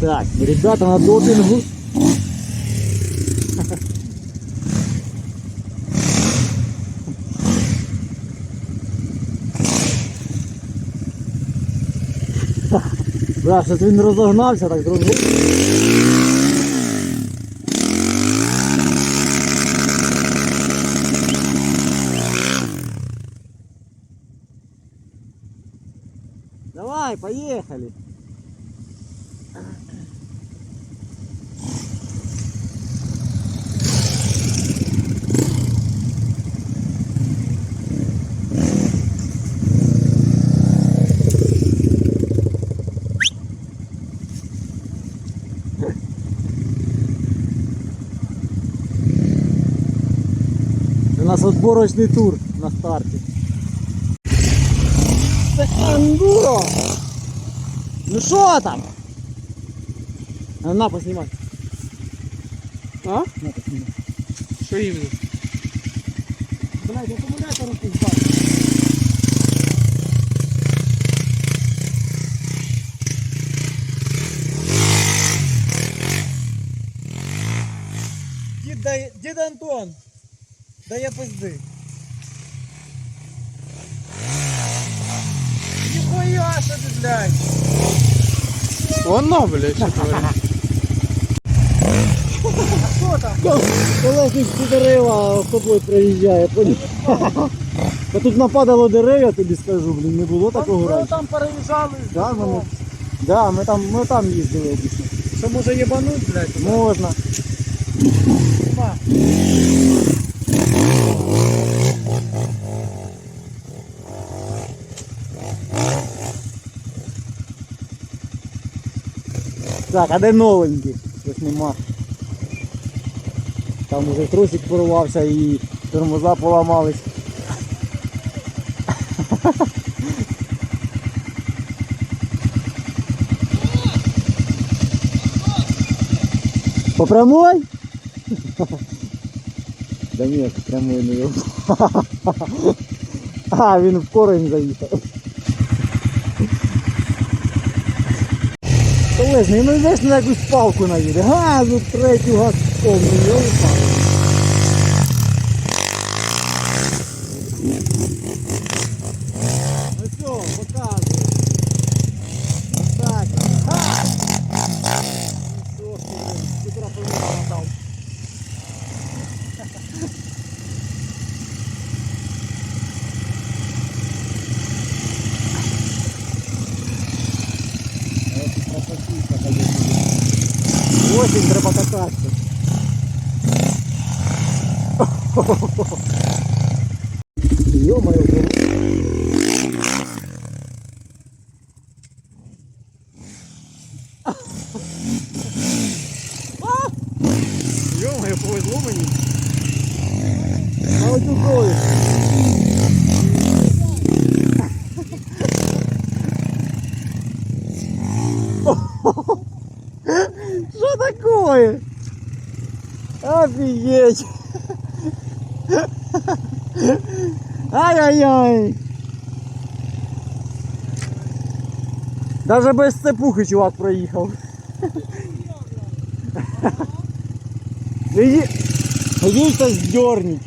Так, ребята на допінгу. Да, щось він розогнався, так зрозумів. Давай, поехали. У нас отборочный тур на старте. Це андуро! Ну що там? А, На, поснімай. А? На, поснімай. Що іменно? Блядь, акумулятор упустил. Дід, дай, Дід Антон, дає пизди. Ніхуя собі, блядь. Воно, блядь, що творить. Що там? Колесник ці дерева з тобою проїжджає, поняв? Та тут нападало дерев, я тобі скажу, блін, не було такого Ми раніше. там переїжджали. Да, ми, да, ми там, ми там їздили обично. Що може єбануть, блядь? туди? Можна. Так, а де новенький? Щось нема. Там уже трусик порвався і тормоза поламались. По прямой? Да по прямой не його. А, він в корень заїхав. Колесний, ну йдеш на якусь палку наїде. Газу третю газ ну йолка. Ну все, показуй. Так. Ха! Ну що ж ти, блін, з утра повинна надав. Осінь треба кататися. Ё-моё. Йо-моє, повезло мені. А от Офигеть! Ай-яй-яй! Даже без цепухи чувак проїхав. Іди, іди щось здерніть.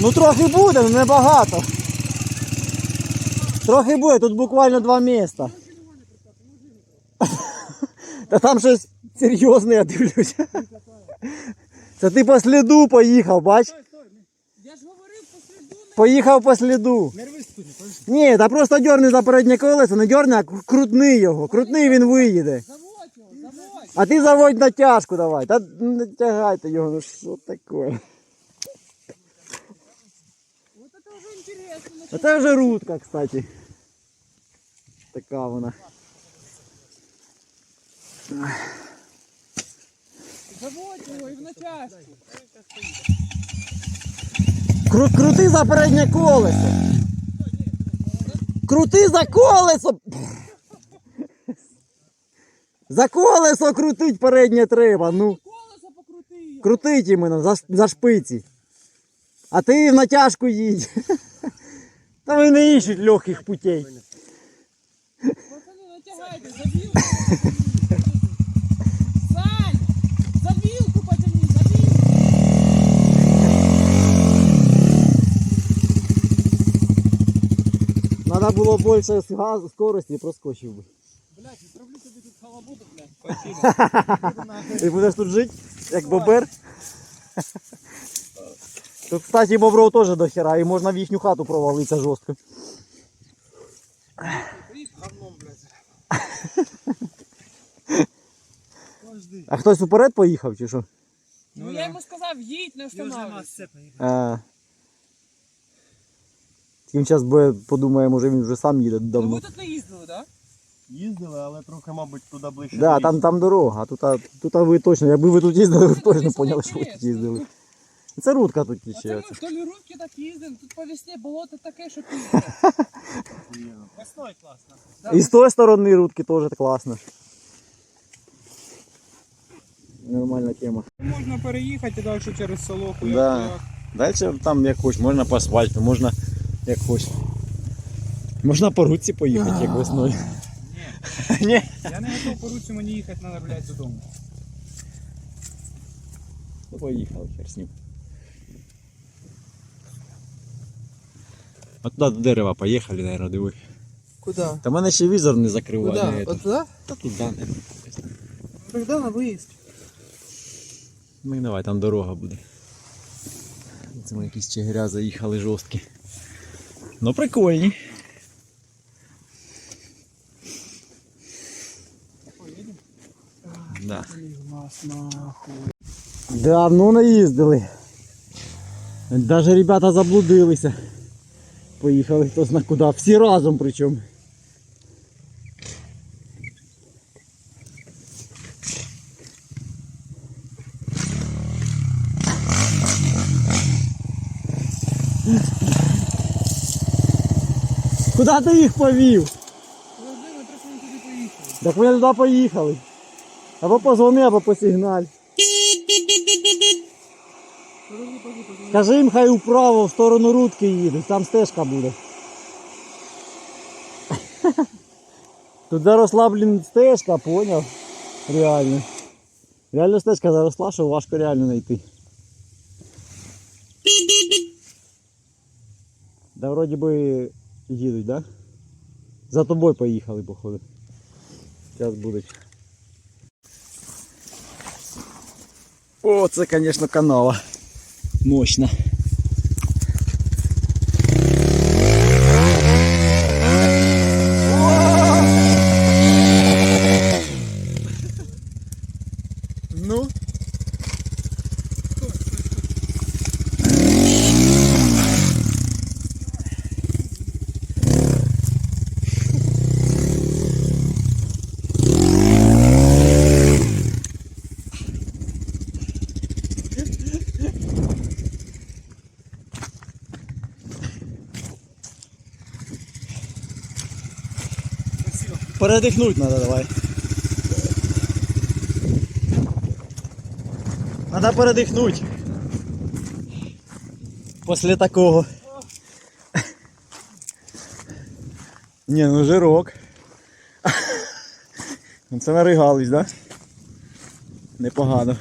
Ну трохи буде, але не багато. Трохи буде, тут буквально два міста. Та там щось серйозне, я дивлюся. Це ти по сліду поїхав, бач? Я ж говорив по сліду. Поїхав по сліду. Не рвись тут, подожди. Ні, та просто дьорни за переднє колесо, не дьорни, а крутни його. Крутни він виїде. Заводь його, заводь. А ти заводь натяжку давай. Та не тягайте його, ну що таке? Вот это уже интересно. А це вже рудка, кстати. Така вона. Заводь його і в натяжку. Кру, крути за переднє колесо. Крути за колесо. За колесо крутить переднє треба. Ну, Колесо покрути крутить іменно за, за шпиці. А ти в натяжку їдь. Та ви не іщуть легких путей. Пацани, натягайте, за Треба було більше з газ- скорості проскочив би. Блядь, відправлю тобі тут халабуду, блядь. І будеш тут жити, як бобер. Тут, кстати, бобров теж до хера, і можна в їхню хату провалитися жорстко. Говном, блядь. А хтось уперед поїхав чи що? Ну я йому сказав, їдь, не Я вже встановлюй. мас це поїхав. А. Він зараз буде подумає, може він вже сам їде Ну давно. ви тут не їздили, так? Їздили, але трохи, мабуть, туди ближче. Да, там, там дорога, а тут, а, тут ви точно, якби ви тут їздили, ви б точно поняли, що ви тут їздили. Це рудка тут А це тече. ми в толі рубки так їздимо, тут по весні болото таке, що пізно. Весною класно. І з тої сторони рудки теж класно. Нормальна тема. Можна переїхати далі через Солоху. Да. Далі там як хоч, можна по асфальту, можна як хоч. Можна по рудці поїхати, як весною. Ні. Я не готов по руці мені їхати, треба, блядь, додому. Ну поїхали, хер з ним. А туди до дерева поїхали, наверное, диви. Куда? Та мене ще візор не закриває. Куда? От туди? Та туди, не. Когда на виїзд? Ну давай, там дорога буде. Це ми якісь чигиря заїхали жорсткі. Ну прикольні. Да. Давно наїздили. Даже ребята заблудилися. Поїхали хто зна куди. Всі разом причому. Куди ти їх повів? Трохи ми туди поїхали. Так вони туди поїхали. Або позвони, або посигналь. Скажи їм, хай вправо в сторону рудки їдуть, там стежка буде. Тут заросла, блін, стежка, поняв? Реально. Реально стежка заросла, що важко реально знайти. Да вроді би їдуть, да? За тобою поїхали, походу. Зараз будуть. О, це, звісно, канава. Мощно. Ну. Передихнуть надо давай. Надо передихнуть. После такого. Не, ну жирок. Ну, Це наригались, да? Непогано.